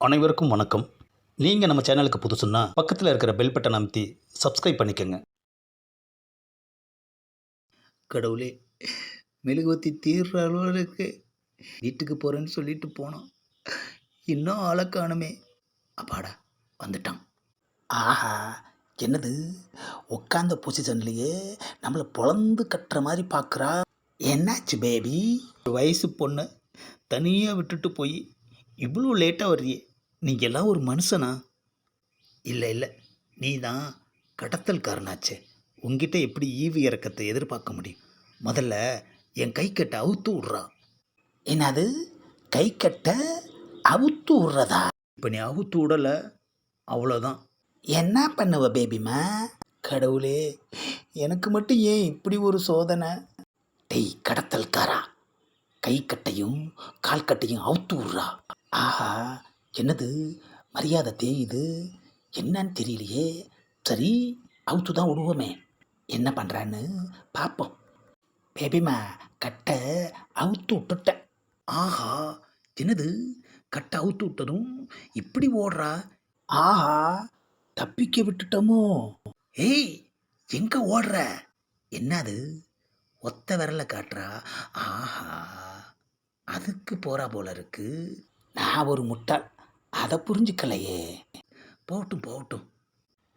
அனைவருக்கும் வணக்கம். நீங்கள் நம்ம சேனலுக்கு புதுசுன்னா பக்கத்தில் இருக்கிற பெல் பட்டன் அமைத்தி சப்ஸ்கிரைப் பண்ணிக்கோங்க. கடவுளே மெழுகுவத்தி தீர்ற அளவுக்கு வீட்டுக்கு போகிறேன்னு சொல்லிட்டு போனோம் இன்னும் ஆளை காணுமே. அப்பாடா வந்துட்டான். ஆஹா என்னது? உட்காந்த பொசிஷன்லேயே நம்மளை பொழந்து கட்டுற மாதிரி பார்க்குறா என்னாச்சு பேபி வயசு பொண்ணு தனியாக விட்டுட்டு போய் இவ்வளோ லேட்டாக வர்றியே. நீங்கள் எல்லாம் ஒரு மனுஷனா? இல்லை இல்லை. நீ தான் கடத்தல்காரனாச்சே. உங்ககிட்ட எப்படி ஈவு இறக்கத்தை எதிர்பார்க்க முடியும்? முதல்ல என் கை கட்டை அவுத்து விட்றா. என்னது? கை கட்ட அவுத்து விட்றதா? இப்போ நீ அவுத்து விடலை. அவ்வளோதான் என்ன பண்ணுவ பேபிமா கடவுளே எனக்கு மட்டும் ஏன் இப்படி ஒரு சோதனை? டேய் கடத்தல்காரா. கை கட்டையும் கால் கட்டையும் அவுத்து விட்றா. ஆஹா என்னது? மரியாதை தேயுது? என்னன்னு தெரியலையே. சரி அவுத்து தான் விடுவோமே என்ன பண்ணுறான்னு பார்ப்போம் பேபிமா கட்டை அவுத்து விட்டுட்டேன். ஆஹா என்னது? கட்டை அவுத்து விட்டதும் இப்படி ஓடுறா? ஆஹா தப்பிக்க விட்டுட்டோமோ? ஏய் எங்க ஓடுற? என்னது? ஒத்த விரல காட்டுறா? ஆஹா அதுக்கு போறா போல இருக்கு. நான் ஒரு முட்டாள். அதை புரிஞ்சுக்கலையே. போகட்டும் போகட்டும்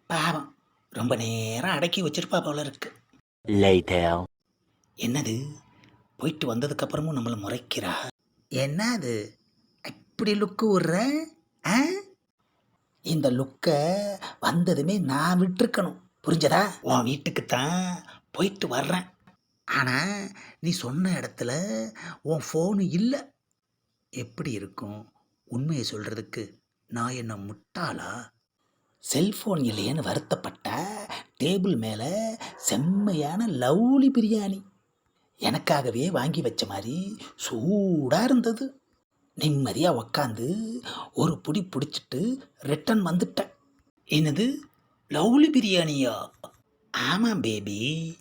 பாவம். ரொம்ப நேரம் அடக்கி வச்சிருப்பா போல இருக்கு என்னது? போயிட்டு வந்ததுக்கு அப்புறமும் நம்மளை முறைக்கிறா? என்ன அது இப்படி லுக்கு விடுற ஆ? இந்த லுக்கை வந்ததுமே நான் விட்டுருக்கணும். புரிஞ்சதா? உன் வீட்டுக்கு தான் போயிட்டு வர்றேன். ஆனால் நீ சொன்ன இடத்துல உன் ஃபோனு இல்லை. எப்படி இருக்கும்? உண்மையை சொல்கிறதுக்கு நான் என்ன முட்டாளா? செல்ஃபோன் இல்லையேன்னு வருத்தப்பட்ட டேபிள் மேலே செம்மையான லவ்லி பிரியாணி. எனக்காகவே வாங்கி வச்ச மாதிரி சூடாக இருந்தது. நிம்மதியாக உக்காந்து ஒரு புடி பிடிச்சிட்டு ரிட்டன் வந்துட்டேன். என்னது? லவ்லி பிரியாணியா? ஆமாம் பேபி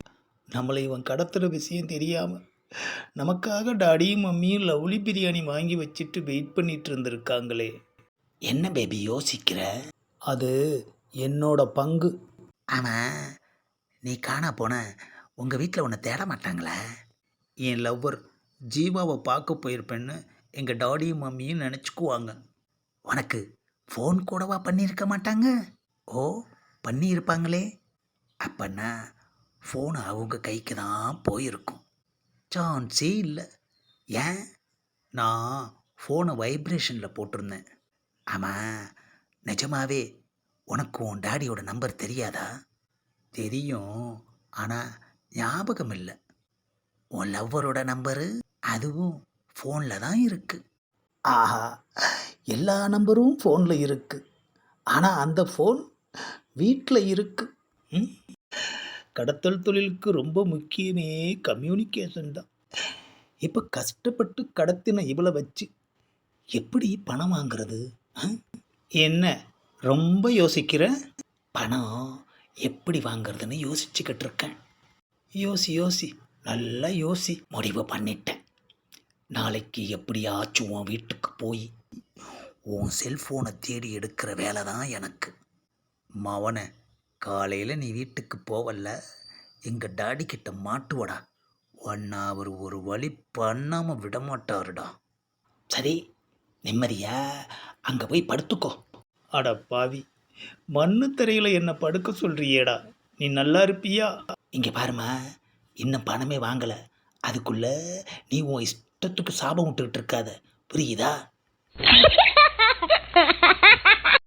நம்மளை இவன் கடத்துகிற விஷயம் தெரியாமல் நமக்காக டாடியும் மம்மியும் லவ்லி பிரியாணி வாங்கி வச்சுட்டு வெயிட் பண்ணிட்டு இருந்திருக்காங்களே. என்ன பேபி யோசிக்கிற? அது என்னோட பங்கு. ஆமாம் நீ காணா போன உங்கள் வீட்டில் உன்னை தேட மாட்டாங்களா? என் லவ்வர் ஜீவாவை பார்க்க போயிருப்பேன்னு எங்கள் டாடியும் மம்மியும் நினச்சிக்குவாங்க. உனக்கு ஃபோன் கூடவா பண்ணியிருக்க மாட்டாங்க? ஓ பண்ணியிருப்பாங்களே. அப்பன்னா ஃபோன் அவங்க கைக்கு தான் போயிருக்கும். சான்ஸே இல்லை. ஏன்? நான் ஃபோனை வைப்ரேஷனில் போட்டிருந்தேன். ஆமாம் நிஜமாவே உனக்கு உன் டேடியோட நம்பர் தெரியாதா? தெரியும் ஆனால் ஞாபகம் இல்லை. உன் லவ்வரோட நம்பரு அதுவும் ஃபோனில் தான் இருக்குது ஆஹா எல்லா நம்பரும் ஃபோனில் இருக்குது ஆனால் அந்த ஃபோன் வீட்டில் இருக்குது ம்? கடத்தல் தொழிலுக்கு ரொம்ப முக்கியமே கம்யூனிகேஷன் தான். இப்போ கஷ்டப்பட்டு கடத்தின இவளை வச்சு எப்படி பணம் வாங்குறது? என்ன ரொம்ப யோசிக்கிற பணம் எப்படி வாங்குறதுன்னு யோசிச்சுக்கிட்டு இருக்கேன். யோசி யோசி நல்லா யோசி. முடிவு பண்ணிட்டேன். நாளைக்கு எப்படியாச்சும் உன் வீட்டுக்கு போய் உன் செல்ஃபோனை தேடி எடுக்கிற வேலை தான் எனக்கு. மவனை காலையில் நீ வீட்டுக்கு போவல்ல? எங்கள் டாடி கிட்ட மாட்டுவடா. ஒன்னா அவர் ஒரு வழி பண்ணாமல் விட மாட்டாருடா சரி நிம்மதியா? அங்கே போய் படுத்துக்கோ. அட பாவி மண்ணு தரையில் என்ன படுக்க சொல்றியேடா. நீ நல்லா இருப்பியா? இங்கே பாருமா இன்னும் பணமே வாங்கலை. அதுக்குள்ள நீ உன் இஷ்டத்துக்கு சாபம் விட்டுக்கிட்டு இருக்காத. புரியுதா?